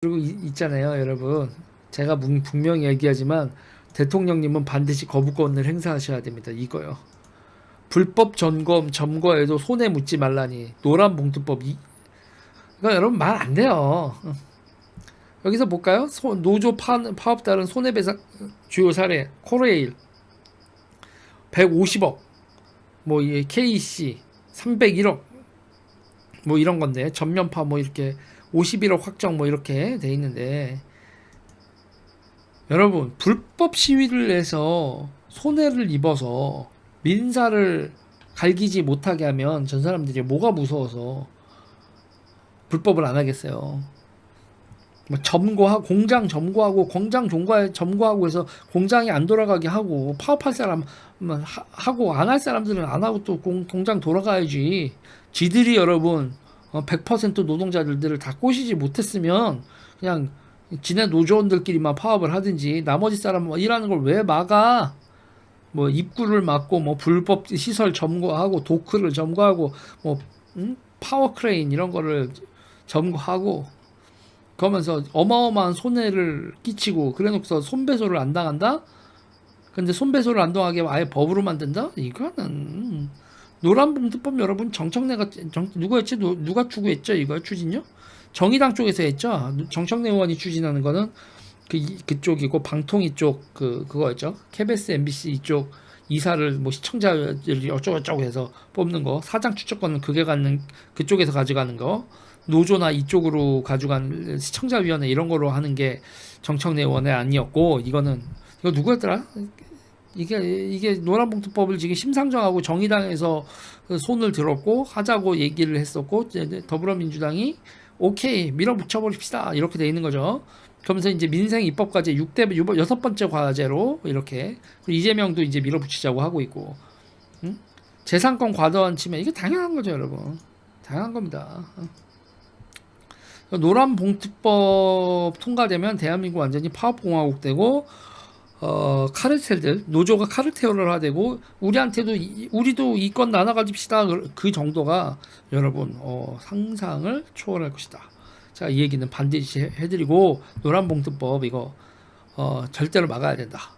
그리고 이- 있잖아요, 여러분. 제가 문- 분명히 얘기하지만 대통령님은 반드시 거부권을 행사하셔야 됩니다. 이거요. 불법 점검 점거에도 손에 묻지 말라니 노란 봉투법 이 그러니까 여러분 말 안 돼요. 어. 여기서 볼까요? 소- 노조 파, 파업단은 손해배상 주요 사례 코레일 150억 뭐이 KC 301억 뭐 이런 건데 전면파 뭐 이렇게 51억 확정 뭐 이렇게 돼 있는데 여러분 불법 시위를 해서 손해를 입어서 민사를 갈기지 못하게 하면 전 사람들이 뭐가 무서워서 불법을 안 하겠어요. 뭐 점거하고 공장 점거하고 공장 종과 점거하고 해서 공장이 안 돌아가게 하고 파업할 사람 은 하- 하고 안 할 사람들은 안 하고 또 공, 공장 돌아가야지. 지들이 여러분 어, 100% 노동자들을 다 꼬시지 못했으면 그냥 지네 노조원들끼리만 파업을 하든지 나머지 사람 뭐 일하는 걸 왜 막아? 뭐 입구를 막고 뭐 불법 시설 점거하고 도크를 점거하고 뭐 음? 파워 크레인 이런 거를 점거하고 그러면서 어마어마한 손해를 끼치고 그래놓고서 손배소를 안 당한다? 근데 손배소를 안 당하게 아예 법으로 만든다? 이거는 노란봉투법 여러분 정청래가 정, 누구였지? 누, 누가 추구했죠? 이거 추진요? 정의당 쪽에서 했죠. 정청래 의원이 추진하는 거는 그 이- 그쪽이고 방통위 쪽 그 그거였죠. KBS, MBC 이쪽 이사를 뭐 시청자들이 어쩌고 저쩌고 해서 뽑는 거 사장 추천권은 그게 갖는 그쪽에서 가져가는 거 노조나 이쪽으로 가져간 시청자위원회 이런 거로 하는 게 정청래 의원의 아니었고 이거는 이거 누구였더라? 이게 이게 노란봉투법을 지금 심상정하고 정의당에서 그 손을 들었고 하자고 얘기를 했었고 더불어민주당이 오케이 밀어붙여 버립시다 이렇게 돼 있는 거죠. 그러면서 이제 민생 입법까지 6대 여섯 번째 과제로 이렇게 그리고 이재명도 이제 밀어붙이자고 하고 있고 응? 재산권 과도한 침해 이게 당연한 거죠 여러분 당연한 겁니다. 노란 봉투법 통과되면 대한민국 완전히 파업공화국 되고 어 카르텔들 노조가 카르텔을 하되고 우리한테도 이- 우리도 이권 나눠 가집시다 그- 그 정도가 여러분 어 상상을 초월할 것이다. 자 이 얘기는 반드시 해- 해드리고 노란봉투법 이거 어 절대로 막아야 된다.